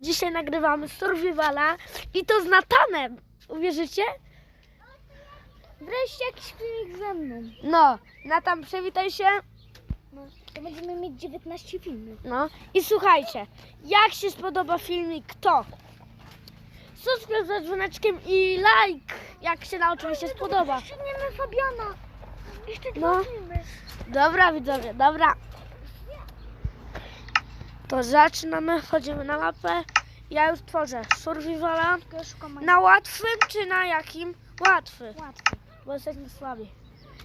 Dzisiaj nagrywamy Survivala i to z Natanem. Uwierzycie? Wreszcie jakiś filmik ze mną. No, Natan, przywitaj się. No, to będziemy mieć 19 filmów. No i słuchajcie, jak się spodoba filmik, to subskryb ze dzwoneczkiem i like, jak się na oczywiście spodoba. Ściągniemy Fabiana. Jeszcze No. dwa filmy. Dobra widzowie, dobra. To zaczynamy, wchodzimy na mapę. Ja już tworzę Survivala. Na łatwym czy na jakim? Łatwy, łatwy. bo jesteśmy słabi.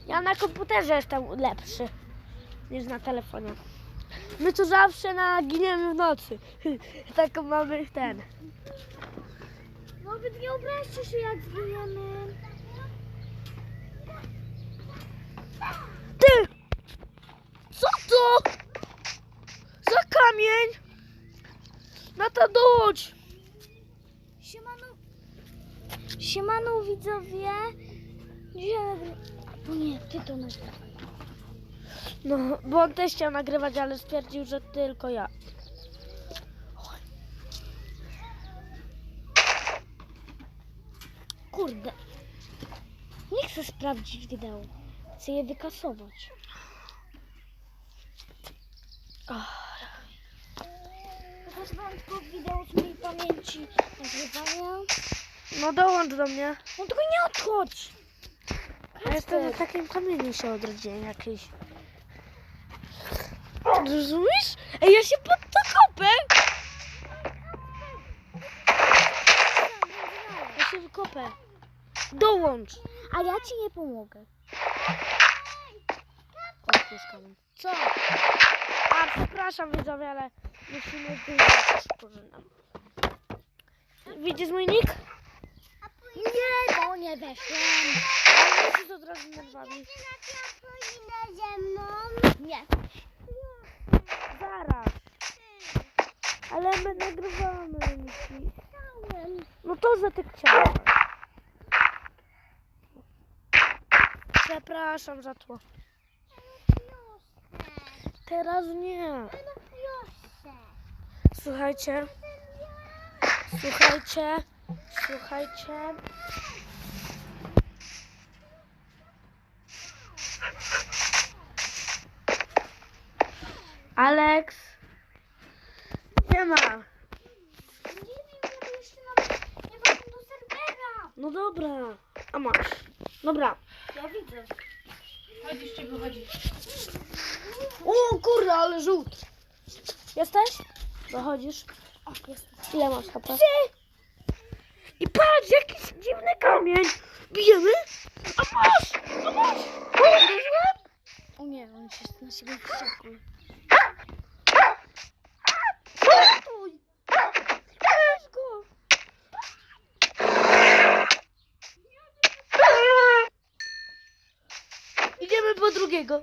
Ja na komputerze jestem lepszy niż na telefonie. My tu zawsze naginiemy w nocy. Taką mamy ten. Nawet nie obraźcie się jak zginiemy. Ty! Co to? Kamień? Na to dołącz! Siemano. Siemano widzowie. Dzisiaj nagry... O nie, ty to nagrywaj. No, bo on też chciał nagrywać, ale stwierdził, że tylko ja. Kurde. Nie chcę sprawdzić wideo. Chcę je wykasować. Pokażę wam tylko wideo z mojej pamięci nagrywania. No dołącz do mnie. No tylko nie odchodź. Ja jestem na takim kamieniu się odrodziłem jakiś. Rozumiesz? Ej, ja się pod to kopę! Ja się wykopę. Dołącz. A ja ci nie pomogę. O, tu jest kamień. Co? A, przepraszam widzowie, ale musimy wyjść nam. Widzisz mój nick? Nie, bo nie weszłem. Ja się od razu nerwami. ze mną? Nie. Zaraz. Ale my nagrywamy. No to, że ty chciałeś. Przepraszam za tło. Teraz nie. Słuchajcie. Słuchajcie. Słuchajcie. Alex. Nie ma. No dobra. A masz. Dobra. Ja widzę. Chodzisz czy wychodzisz? O kurde, ale żółt. Jesteś? Dochodzisz? Ile masz HP? I patrz, jakiś dziwny kamień. Bijemy? A masz! A masz! Uderzyłem? O nie, on się na siebie wściekł. Go! Idziemy po drugiego.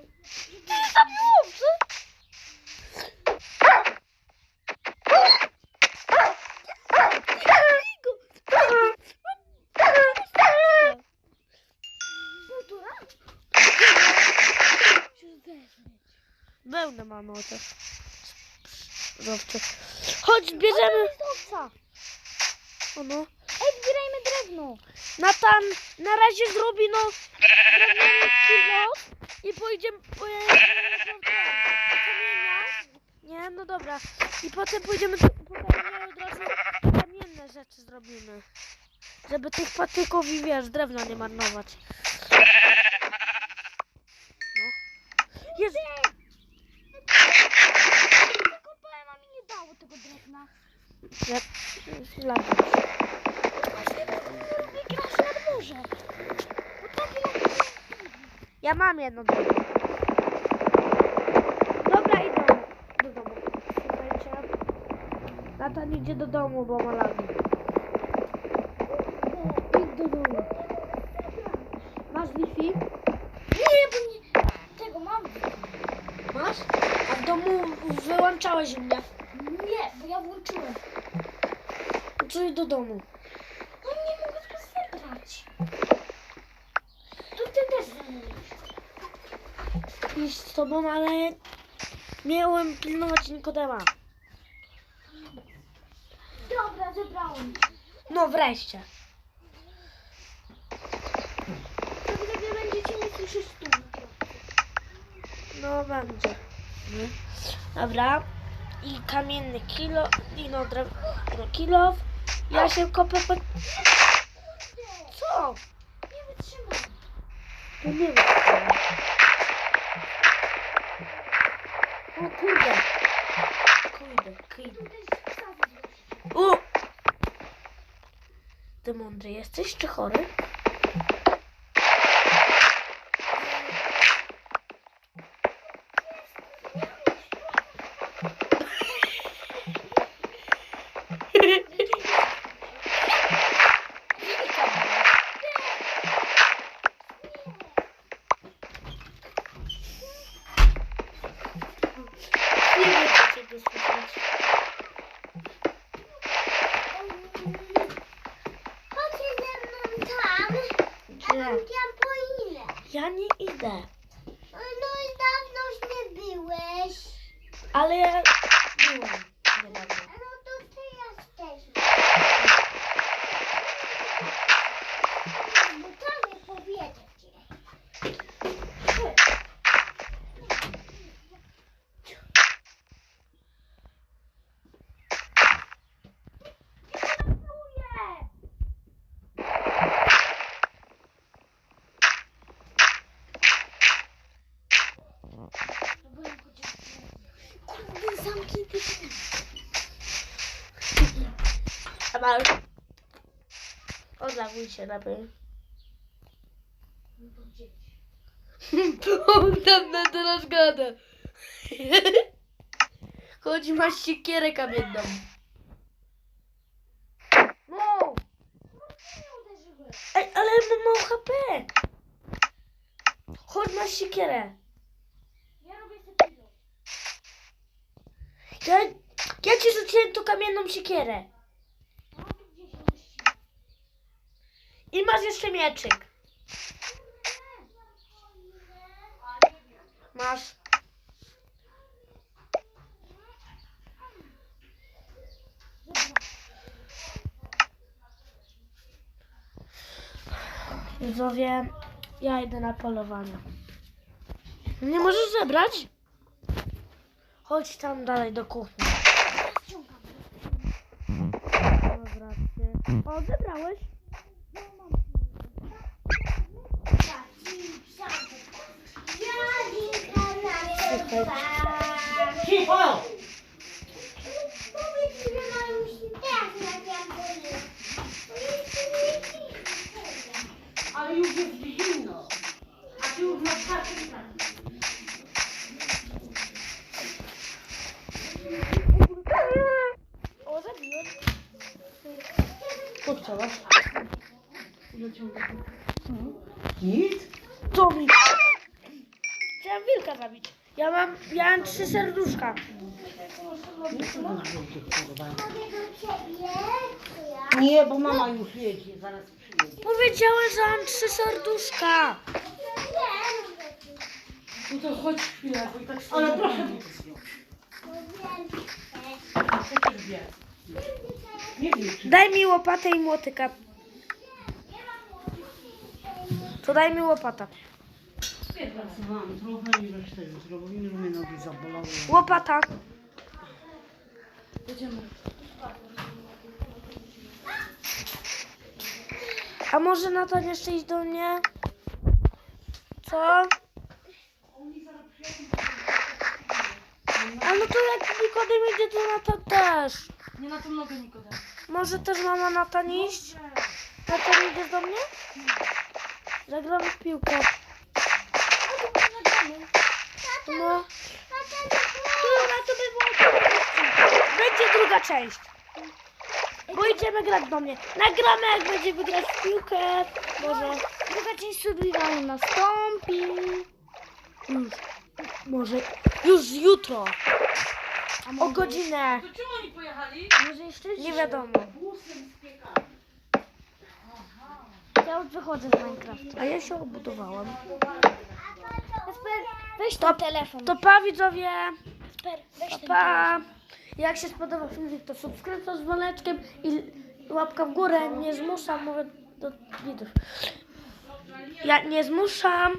Mamy o. Zawsze. Chodź, bierzemy. Owca. Ono. Ej, zbierajmy drewno. Natan na razie zrobi no drewniany kilo i pójdziemy po kamienia. Nie, no dobra. I potem pójdziemy do, po kamienia od razu kamienne rzeczy zrobimy. Żeby tych patyków i wiesz, drewna nie marnować. No. Jest. Zakopałem, a mi nie dało tego drewna. Ja, ja mam jedno drewno. Dobra, idę do domu. Słuchajcie. Natan idzie do domu, bo ma lagi. Idź do domu. Masz Wi-Fi? Nie, bo nie... Tego mam. Masz? A w domu wyłączałeś mnie. Nie, bo ja włączyłem. Idź do domu. No nie mogę tego zebrać. To ty też zamówisz. Iść z tobą, ale miałem pilnować Nikodema. Ja zebrałem. No wreszcie. To gdyby będziecie mi słyszeć tu. No będzie. Dobra. I kamienny kilo, i no drewno kilo. Ja się kopę po... Co? Nie wytrzymam. To nie wiem. O kurde. Kurde, kurde. U! Ty mądry jesteś czy chory? Nie wiem, czego słyszeć. Chodźcie ze mną tam. Po ile? Ja nie idę. No i dawno nie byłeś. Ale ja byłam niedawno. No to ty jesteś. Bo to nie powiedzieć. Kurde, zamknij ty drzwi. Amal. Odlawuj się lepiej. On tam na teraz gada. Chodź, masz siekierę kamienną. No! Ej, ale mam mało HP. Chodź, masz siekierę. Ja robię sobie pilot. Ja, ja ci rzuciłem tu kamienną siekierę. No to gdzieś ją I masz jeszcze mieczyk. Masz. Widzowie, ja idę na polowanie. Nie możesz zebrać? Chodź tam dalej do kuchni. Dobra, ty- O, zebrałeś? Cicho! Ale już jest zimno. A ty już na czasie O, zabiłem. Co chciałaś? Nic? Co mi? Chciałem wilka zabić. Ja mam, ja mam trzy serduszka. Nie, bo mama już jedzie, zaraz przyjedzie. Powiedziałem, że mam trzy serduszka. No to chodź chwilę, bo i tak Ale proszę. Nie wiem, czy... Daj mi łopatę i młotyka. To daj mi łopatę. Pracowałam trochę i resztę już że mnie nogi zabolały. Łopata. Jedziemy. A może Natan jeszcze iść do mnie? Co? A no to jak Nikodem idzie, to Natan też. Nie na tą nogę Nikodem. Może też mama Natan iść? Natan idzie do mnie? Zagramy w piłkę. No. Dobra, to by było Będzie druga część. Bo idziemy grać do mnie. Nagramy jak będziemy grać w piłkę. Może. Druga część survivalu nastąpi. Już. Może. Już jutro. O godzinę. To czemu oni pojechali? Może jeszcze Nie wiadomo. Ja już wychodzę z Minecrafta. A ja się obudowałam. Kasper, weź To- ten telefon. To pa widzowie. Kasper, weź ten Pa. telefon. Jak się spodobał filmik, to subskrypcja z dzwoneczkiem i łapka w górę. Nie zmuszam, mówię do widzów. Ja nie zmuszam.